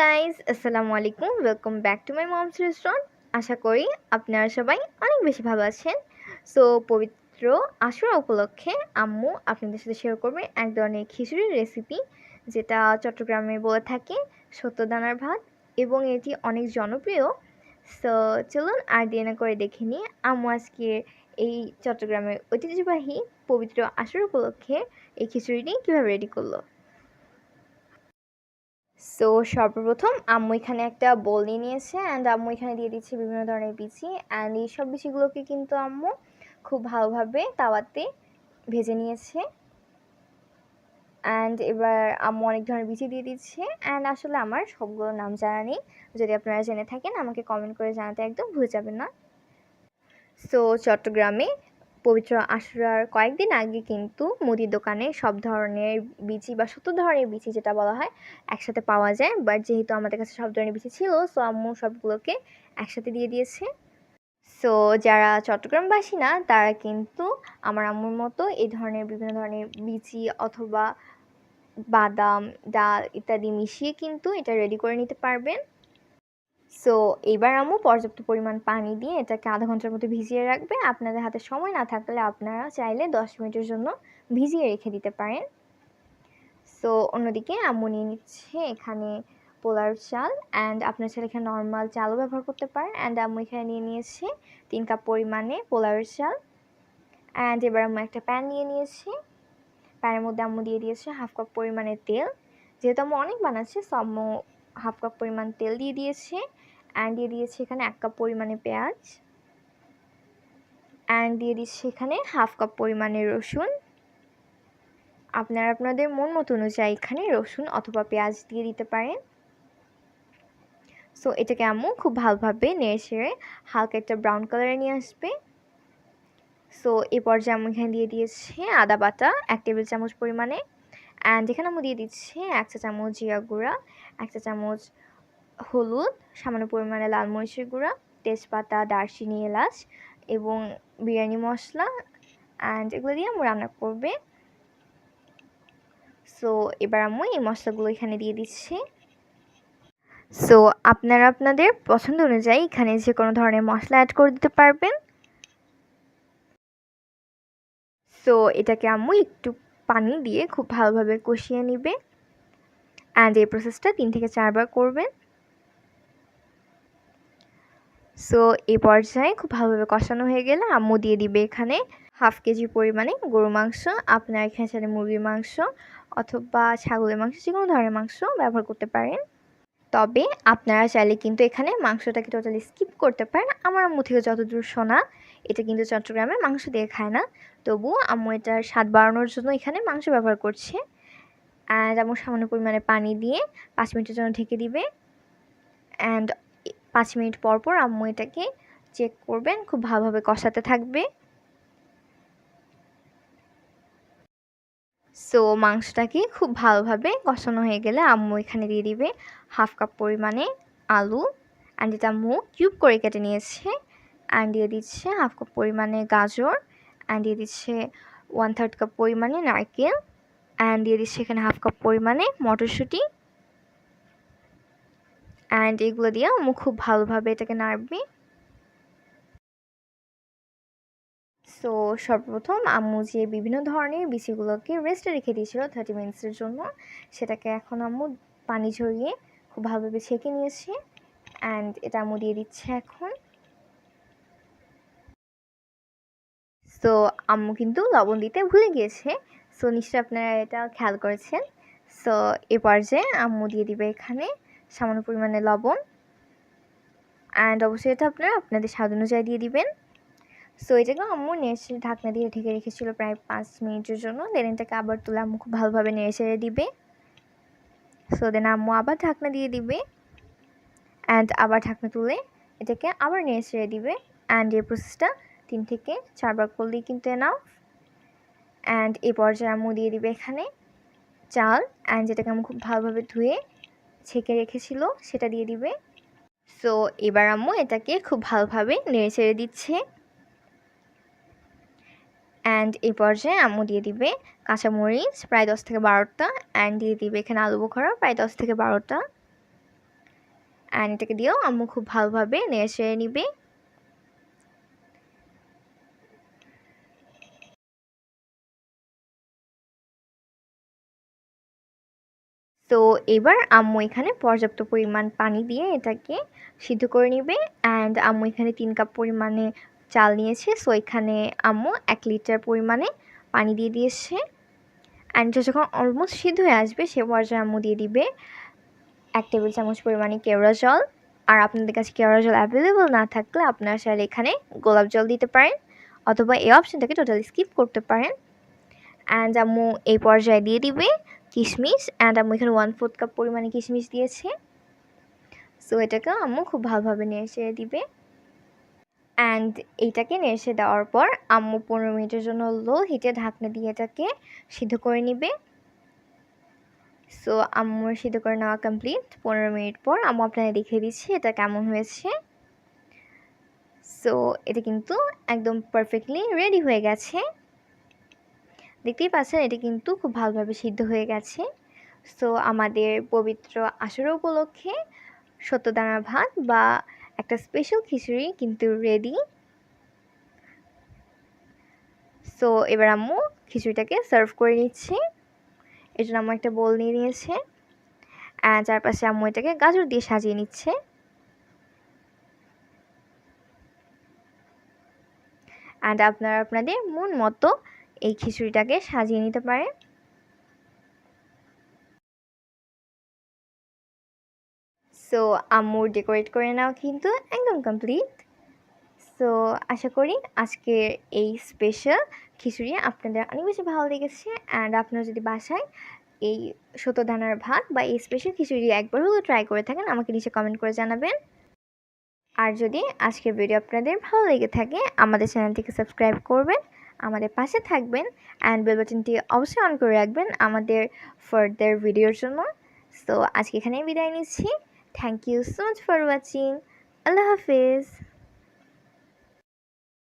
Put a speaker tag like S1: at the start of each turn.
S1: Guys আসসালামু আলাইকুম welcome back to my Mom's restaurant আশা করি আপনারা সবাই অনেক বেশি ভালো আছেন। সো পবিত্র আশুরা উপলক্ষে আম্মু আপনাদের সাথে শেয়ার করবে এক ধরনের খিচুড়ির রেসিপি যেটা চট্টগ্রামে বলে থাকে সত্যদানার ভাত এবং এটি অনেক জনপ্রিয়। সো চলুন আর দেনা করে দেখে নিই আম্মু আজকে এই চট্টগ্রামের ঐতিহ্যবাহী পবিত্র আশুর উপলক্ষে এই খিচুড়িটি কীভাবে রেডি করল। সো সর্বপ্রথম আম্মু এখানে একটা বোল নিয়ে নিয়েছে অ্যান্ড আম্মু এখানে দিয়ে দিচ্ছে বিভিন্ন ধরনের বিচি অ্যান্ড এই সব বিচিগুলোকে কিন্তু আম্মু খুব ভালোভাবে তাওয়াতে ভেজে নিয়েছে অ্যান্ড এবার আম্মু অনেক ধরনের বিচি দিয়ে দিচ্ছে অ্যান্ড আসলে আমার সবগুলোর নাম জানা নেই। যদি আপনারা জেনে থাকেন, আমাকে কমেন্ট করে জানাতে একদম ভুলে যাবেন না। সো চট্টগ্রামে পবিত্র আশুরার কয়েকদিন আগে কিন্তু মুদির দোকানে সব ধরনের বিচি বা সত্তর ধরনের বিচি যেটা বলা হয়, একসাথে পাওয়া যায়। বাট যেহেতু আমাদের কাছে সব ধরনের বিচি ছিল সো আম্মু সবগুলোকে একসাথে দিয়ে দিয়েছে। সো যারা চট্টগ্রামবাসী না, তারা কিন্তু আমার আম্মুর মতো এই ধরনের বিভিন্ন ধরনের বিচি অথবা বাদাম, ডাল ইত্যাদি মিশিয়ে কিন্তু এটা রেডি করে নিতে পারবেন। সো এবার আম্মু পর্যাপ্ত পরিমাণ পানি দিয়ে এটাকে আধা ঘণ্টার মতো ভিজিয়ে রাখবে। আপনাদের হাতে সময় না থাকলে আপনারা চাইলে দশ মিনিটের জন্য ভিজিয়ে রেখে দিতে পারেন। সো অন্যদিকে আম্মু নিয়ে নিচ্ছে এখানে পোলার চাল অ্যান্ড আপনার ছেলে এখানে নর্মাল চালও ব্যবহার করতে পারেন অ্যান্ড আম্মু এখানে নিয়ে নিয়েছে তিন কাপ পরিমাণে পোলার চাল অ্যান্ড এবার আম্মু একটা প্যান নিয়ে নিয়েছি। প্যানের মধ্যে আম্মু দিয়ে দিয়েছে হাফ কাপ পরিমাণে তেল। যেহেতু আম্মু অনেক বানাচ্ছে সো হাফ কাপ পরিমাণ তেল দিয়ে দিয়েছে অ্যান্ড দিয়ে দিয়েছি এখানে এক কাপ পরিমাণে পেঁয়াজ অ্যান্ড দিয়ে দিচ্ছে এখানে হাফ কাপ পরিমাণে রসুন। আপনারা আপনাদের মন মতো অনুযায়ী এখানে রসুন অথবা পেঁয়াজ দিয়ে দিতে পারেন। সো এটাকে আম্মু খুব ভালোভাবে নেড়ে ছেড়ে হালকা একটা ব্রাউন কালারে নিয়ে আসবে। সো এ পর্যায়ে আম্মু এখানে দিয়ে দিয়েছে আদা বাটা এক টেবিল চামচ পরিমাণে। অ্যান্ড এখানে আমি দিয়ে দিচ্ছি এক চা চামচ জিরা গুঁড়া, এক চা চামচ হলুদ, সামান্য পরিমাণে লাল মরিচের গুঁড়া, তেজপাতা, দারচিনি, এলাচ এবং বিরিয়ানি মশলা। অ্যান্ড এগুলো দিয়ে আম্মু রান্না করবে। সো এবার আমি এই মশলাগুলো এখানে দিয়ে দিচ্ছি। সো আপনারা আপনাদের পছন্দ অনুযায়ী এখানে যে কোনো ধরনের মশলা অ্যাড করে দিতে পারবেন। সো এটাকে আম্মু একটু পানি দিয়ে খুব ভালোভাবে কষিয়ে নিবে। অ্যান্ড এই প্রসেসটা তিন থেকে চারবার করবেন। সো এই পর্যায়ে খুব ভালোভাবে কষানো হয়ে গেলে আম্মু দিয়ে দিবে এখানে হাফ কেজি পরিমাণে গরু মাংস, আপনার এখানে মুরগির মাংস অথবা ছাগলের মাংস যে কোনো ধরনের মাংস ব্যবহার করতে পারেন। তবে আপনারা চাইলে কিন্তু এখানে মাংসটাকে টোটালি স্কিপ করতে পারেন। আমার আম্মু থেকে যতদূর শোনা, এটা কিন্তু চট্টগ্রামে মাংস দিয়ে খায় না। তবু আম্মু এটার স্বাদ বাড়ানোর জন্য এখানে মাংস ব্যবহার করছে। অ্যান্ড আম্মু সামান্য পরিমাণে পানি দিয়ে পাঁচ মিনিটের জন্য ঢেকে দিবে। অ্যান্ড পাঁচ মিনিট পর পর আম্মু এটাকে চেক করবেন, খুব ভালোভাবে কষাতে থাকবে। সো মাংসটাকে খুব ভালোভাবে কষানো হয়ে গেলে আম্মু এখানে দিয়ে দিবে। হাফ কাপ পরিমাণে আলু অ্যান্ড এটা আম্মু কিউব করে কেটে নিয়েছে অ্যান্ড দিয়ে দিচ্ছে হাফ কাপ পরিমাণে গাজর অ্যান্ড দিয়ে দিচ্ছে ওয়ান থার্ড কাপ পরিমাণে নারকেল অ্যান্ড দিয়ে দিচ্ছে এখানে হাফ কাপ পরিমাণে মটরশুঁটি অ্যান্ড এগুলো দিয়ে আম্মু খুব ভালোভাবে এটাকে নাড়বে। সো সর্বপ্রথম আম্মু যে বিভিন্ন ধরনের বিচিগুলোকে রেস্টে রেখে দিয়েছিল থার্টি মিনিটসের জন্য, সেটাকে এখন আম্মু পানি ঝরিয়ে খুব ভালোভাবে ছেঁকে নিয়েছে। অ্যান্ড এটা আম্মু দিয়ে দিচ্ছে এখন। সো আম্মু কিন্তু লবণ দিতে ভুলে গিয়েছে। সো নিশ্চয়ই আপনারা এটা খেয়াল করেছেন। সো এ পর্যায়ে আম্মু দিয়ে দিবে এখানে সামান্য পরিমাণে লবণ। অ্যান্ড অবশ্যই এটা আপনারা আপনাদের স্বাদ অনুযায়ী দিয়ে দিবেন। সো এটাকে আম্মু নেড়ে ঢাকনা দিয়ে ঢেকে রেখেছিল প্রায় পাঁচ মিনিটের জন্য। দেন এটাকে আবার তুলে আম্মু খুব ভালোভাবে নেড়ে দিবে। সো দেন আম্মু আবার ঢাকনা দিয়ে দিবে অ্যান্ড আবার ঢাকনা তুলে এটাকে আবার নিয়ে ছেড়ে দিবে অ্যান্ড এই প্রসেসটা তিন থেকে চারবার করলেই কিন্তু এনাফ অ্যান্ড এই পর্যায়ে আম্মু দিয়ে দিবে এখানে চাল অ্যান্ড যেটাকে আমি খুব ভালোভাবে ধুয়ে ছেঁকে রেখেছিল সেটা দিয়ে দিবে। সো এবার আম্মু এটাকে খুব ভালোভাবে নেড়ে ছেড়ে দিচ্ছে। অ্যান্ড এই পর্যায়ে আম্মু দিয়ে দিবে কাঁচামরিচ, প্রায় দশ থেকে বারোটা। অ্যান্ড দিয়ে দিবে এখানে আলু বোখরা, প্রায় দশ থেকে বারোটা। অ্যান্ড এটাকে দিয়েও আম্মু খুব ভালোভাবে নেড়ে চেড়ে নিবে। তো এবার আম্মু এখানে পর্যাপ্ত পরিমাণ পানি দিয়ে এটাকে সিদ্ধ করে নিবে। অ্যান্ড আম্মু এখানে তিন কাপ পরিমাণে চাল নিয়েছে। সো এখানে আম্মু এক লিটার পরিমাণে পানি দিয়ে দিয়েছে। অ্যান্ড যখন অলমোস্ট সিদ্ধ হয়ে আসবে, সে পর্যায়ে আম্মু দিয়ে দিবে এক টেবিল চামচ পরিমাণে কেওড়া জল। আর আপনাদের কাছে কেওড়া জল অ্যাভেলেবল না থাকলে আপনারা চাইলে এখানে গোলাপ জল দিতে পারেন অথবা এই অপশানটাকে টোটালি স্কিপ করতে পারেন। অ্যান্ড আম্মু এই পর্যায়ে দিয়ে দিবে কিশমিশ। অ্যান্ড আম্মু এখানে ওয়ান ফোর্থ কাপ পরিমাণে কিশমিশ দিয়েছে। সো এটাকে আম্মু খুব ভালোভাবে নেড়ে দিবে। অ্যান্ড এইটাকে নেড়ে দেওয়ার পর আম্মু পনেরো মিনিটের জন্য লো হিটে ঢাকনা দিয়ে এটাকে সিদ্ধ করে নিবে। সো আম্মুর সিদ্ধ করে নেওয়া কমপ্লিট পনেরো মিনিট পর আম্মু আপনাকে দেখিয়ে দিচ্ছি এটা কেমন হয়েছে। সো এটা কিন্তু একদম পারফেক্টলি রেডি হয়ে গেছে। দেখতেই পাচ্ছেন, এটি কিন্তু খুব ভালোভাবে সিদ্ধ হয়ে গেছে। সো আমাদের পবিত্র আসর উপলক্ষে সত্যদানা ভাত বা একটা স্পেশাল খিচুড়ি, কিন্তু রেডি সো এবার আম্মু খিচুড়িটাকে সার্ভ করে নিচ্ছে। এর জন্য আম্মু একটা বোল নিয়ে নিয়েছে। চারপাশে আম্মু এটাকে গাজর দিয়ে সাজিয়ে নিচ্ছে। অ্যান্ড আপনারা আপনাদের মন মতো এই খিচুড়িটাকে সাজিয়ে নিতে পারেন। সো আম্মুর ডেকোরেট করে নাও কিন্তু একদম কমপ্লিট সো আশা করি আজকের এই স্পেশাল খিচুড়ি আপনাদের অনেক বেশি ভালো লেগেছে অ্যান্ড আপনারা যদি বাসায় এই সতদানার ভাত বা এই স্পেশাল খিচুড়ি একবার হলেও ট্রাই করে থাকেন, আমাকে নিচে কমেন্ট করে জানাবেন। আর যদি আজকের ভিডিও আপনাদের ভালো লেগে থাকে, আমাদের চ্যানেলটিকে সাবস্ক্রাইব করবেন, আমাদের পাশে থাকবেন অ্যান্ড বেল বাটনটি অবশ্যই অন করে রাখবেন আমাদের ফার্দার ভিডিওর জন্য। সো আজকে এখানেই বিদায় নিচ্ছি। Thank you so much for watching. Allah Hafiz.